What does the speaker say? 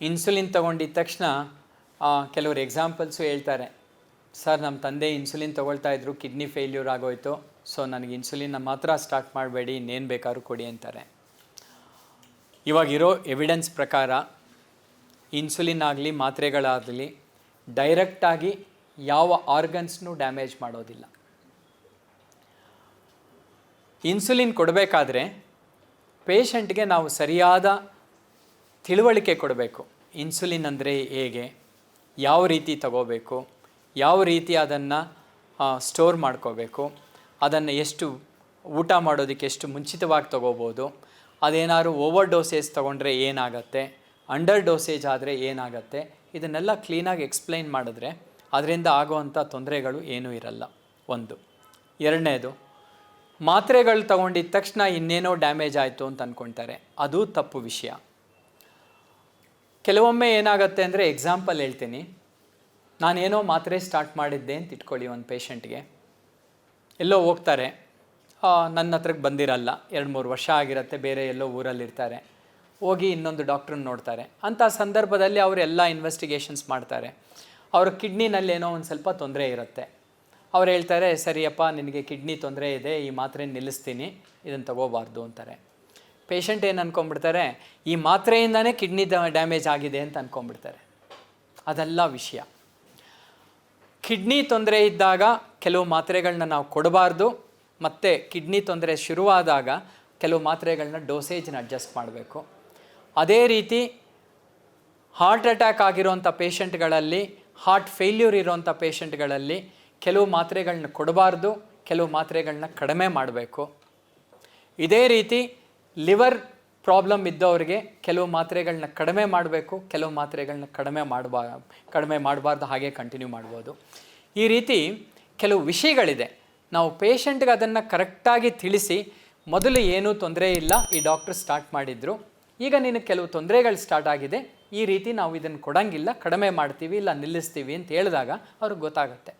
Insulin ತಗೊಂಡಿದ್ದ ತಕ್ಷಣ ಕೆಲವರು ಎಕ್ಸಾಂಪಲ್ಸು ಹೇಳ್ತಾರೆ. ಸರ್ ನಮ್ಮ ತಂದೆ ಇನ್ಸುಲಿನ್ ತೊಗೊಳ್ತಾ ಇದ್ರು, ಕಿಡ್ನಿ ಫೇಲ್ಯೂರ್ ಆಗೋಯ್ತು, ಸೊ ನನಗೆ ಇನ್ಸುಲಿನ್ನ ಮಾತ್ರ ಸ್ಟಾರ್ಟ್ ಮಾಡಬೇಡಿ, ಇನ್ನೇನು ಬೇಕಾದ್ರೂ ಕೊಡಿ ಅಂತಾರೆ. ಇವಾಗಿರೋ ಎವಿಡೆನ್ಸ್ ಪ್ರಕಾರ, ಇನ್ಸುಲಿನ್ ಆಗಲಿ, ಮಾತ್ರೆಗಳಾಗಲಿ ಡೈರೆಕ್ಟಾಗಿ ಯಾವ ಆರ್ಗನ್ಸ್ನೂ ಡ್ಯಾಮೇಜ್ ಮಾಡೋದಿಲ್ಲ. ಇನ್ಸುಲಿನ್ ಕೊಡಬೇಕಾದ್ರೆ ಪೇಷಂಟ್ಗೆ ನಾವು ಸರಿಯಾದ ತಿಳುವಳಿಕೆ ಕೊಡಬೇಕು. ಇನ್ಸುಲಿನ್ ಅಂದರೆ ಹೇಗೆ? ಯಾವ ರೀತಿ ತಗೋಬೇಕು? ಯಾವ ರೀತಿ ಅದನ್ನು ಸ್ಟೋರ್ ಮಾಡ್ಕೋಬೇಕು? ಅದನ್ನು ಎಷ್ಟು ಊಟ ಮಾಡೋದಕ್ಕೆ ಎಷ್ಟು ಮುಂಚಿತವಾಗಿ ತಗೋಬೋದು? ಅದೇನಾದ್ರು ಓವರ್ ಡೋಸೇಜ್ ತೊಗೊಂಡ್ರೆ ಏನಾಗುತ್ತೆ? ಅಂಡರ್ ಡೋಸೇಜ್ ಆದರೆ ಏನಾಗುತ್ತೆ? ಇದನ್ನೆಲ್ಲ ಕ್ಲೀನಾಗಿ ಎಕ್ಸ್ಪ್ಲೈನ್ ಮಾಡಿದ್ರೆ ಅದರಿಂದ ಆಗುವಂಥ ತೊಂದರೆಗಳು ಏನೂ ಇರಲ್ಲ. ಒಂದು. ಎರಡನೇದು, ಮಾತ್ರೆಗಳು ತಗೊಂಡಿದ್ದ ತಕ್ಷಣ ಇನ್ನೇನೋ ಡ್ಯಾಮೇಜ್ ಆಯಿತು ಅಂತ ಅಂದ್ಕೊಳ್ತಾರೆ ಅದು ತಪ್ಪು ವಿಷಯ. ಕೆಲವೊಮ್ಮೆ ಏನಾಗುತ್ತೆ ಅಂದರೆ ಎಕ್ಸಾಂಪಲ್ ಹೇಳ್ತೀನಿ. ನಾನೇನೋ ಮಾತ್ರೆ ಸ್ಟಾರ್ಟ್ ಮಾಡಿದ್ದೆ ಅಂತ ಇಟ್ಕೊಳ್ಳಿ ಒಂದು ಪೇಷಂಟ್ಗೆ ಎಲ್ಲೋ ಹೋಗ್ತಾರೆ. ನನ್ನ ಹತ್ರಕ್ಕೆ ಬಂದಿರಲ್ಲ. ಎರಡು ಮೂರು ವರ್ಷ ಆಗಿರುತ್ತೆ, ಬೇರೆ ಎಲ್ಲೋ ಊರಲ್ಲಿರ್ತಾರೆ ಹೋಗಿ ಇನ್ನೊಂದು ಡಾಕ್ಟ್ರನ್ನ ನೋಡ್ತಾರೆ. ಅಂಥ ಸಂದರ್ಭದಲ್ಲಿ ಅವರು ಎಲ್ಲ ಇನ್ವೆಸ್ಟಿಗೇಷನ್ಸ್ ಮಾಡ್ತಾರೆ. ಅವ್ರ ಕಿಡ್ನಿನಲ್ಲಿ ಏನೋ ಒಂದು ಸ್ವಲ್ಪ ತೊಂದರೆ ಇರುತ್ತೆ. ಅವ್ರು ಹೇಳ್ತಾರೆ, ಸರಿಯಪ್ಪ, ನಿನಗೆ ಕಿಡ್ನಿ ತೊಂದರೆ ಇದೆ, ಈ ಮಾತ್ರೆ ನಿಲ್ಲಿಸ್ತೀನಿ, ಇದನ್ನು ತಗೋಬಾರ್ದು ಅಂತಾರೆ. ಪೇಷಂಟ್ ಏನು ಅಂದ್ಕೊಂಡ್ಬಿಡ್ತಾರೆ ಈ ಮಾತ್ರೆಯಿಂದನೇ ಕಿಡ್ನಿ ಡ್ಯಾಮೇಜ್ ಆಗಿದೆ ಅಂತ ಅಂದ್ಕೊಂಡ್ಬಿಡ್ತಾರೆ ಅದೆಲ್ಲ ವಿಷಯ. ಕಿಡ್ನಿ ತೊಂದರೆ ಇದ್ದಾಗ ಕೆಲವು ಮಾತ್ರೆಗಳನ್ನ ನಾವು ಕೊಡಬಾರ್ದು, ಮತ್ತು ಕಿಡ್ನಿ ತೊಂದರೆ ಶುರುವಾದಾಗ ಕೆಲವು ಮಾತ್ರೆಗಳನ್ನ ಡೋಸೇಜ್ನ ಅಡ್ಜಸ್ಟ್ ಮಾಡಬೇಕು. ಅದೇ ರೀತಿ ಹಾರ್ಟ್ ಅಟ್ಯಾಕ್ ಆಗಿರೋಂಥ ಪೇಷಂಟ್ಗಳಲ್ಲಿ ಹಾರ್ಟ್ ಫೇಲ್ಯೂರ್ ಇರೋಂಥ ಪೇಷಂಟ್ಗಳಲ್ಲಿ ಕೆಲವು ಮಾತ್ರೆಗಳನ್ನ ಕೊಡಬಾರ್ದು, ಕೆಲವು ಮಾತ್ರೆಗಳನ್ನ ಕಡಿಮೆ ಮಾಡಬೇಕು. ಇದೇ ರೀತಿ ಲಿವರ್ ಪ್ರಾಬ್ಲಮ್ ಇದ್ದವ್ರಿಗೆ ಕೆಲವು ಮಾತ್ರೆಗಳನ್ನ ಕಡಿಮೆ ಮಾಡಬೇಕು, ಕೆಲವು ಮಾತ್ರೆಗಳನ್ನ ಕಡಿಮೆ ಮಾಡಬಾ, ಕಡಿಮೆ ಮಾಡಬಾರ್ದು, ಹಾಗೆ ಕಂಟಿನ್ಯೂ ಮಾಡ್ಬೋದು. ಈ ರೀತಿ ಕೆಲವು ವಿಷಯಗಳಿದೆ. ನಾವು ಪೇಷಂಟ್ಗೆ ಅದನ್ನು ಕರೆಕ್ಟಾಗಿ ತಿಳಿಸಿ ಮೊದಲು ಏನೂ ತೊಂದರೆ ಇಲ್ಲ, ಈ ಡಾಕ್ಟ್ರ್ ಸ್ಟಾರ್ಟ್ ಮಾಡಿದ್ರು. ಈಗ ನಿನಗೆ ಕೆಲವು ತೊಂದರೆಗಳು ಸ್ಟಾರ್ಟ್ ಆಗಿದೆ, ಈ ರೀತಿ ನಾವು ಇದನ್ನು ಕೊಡಂಗಿಲ್ಲ, ಕಡಿಮೆ ಮಾಡ್ತೀವಿ, ಇಲ್ಲ ನಿಲ್ಲಿಸ್ತೀವಿ ಅಂತ ಹೇಳಿದಾಗ ಅವ್ರಿಗೆ ಗೊತ್ತಾಗುತ್ತೆ.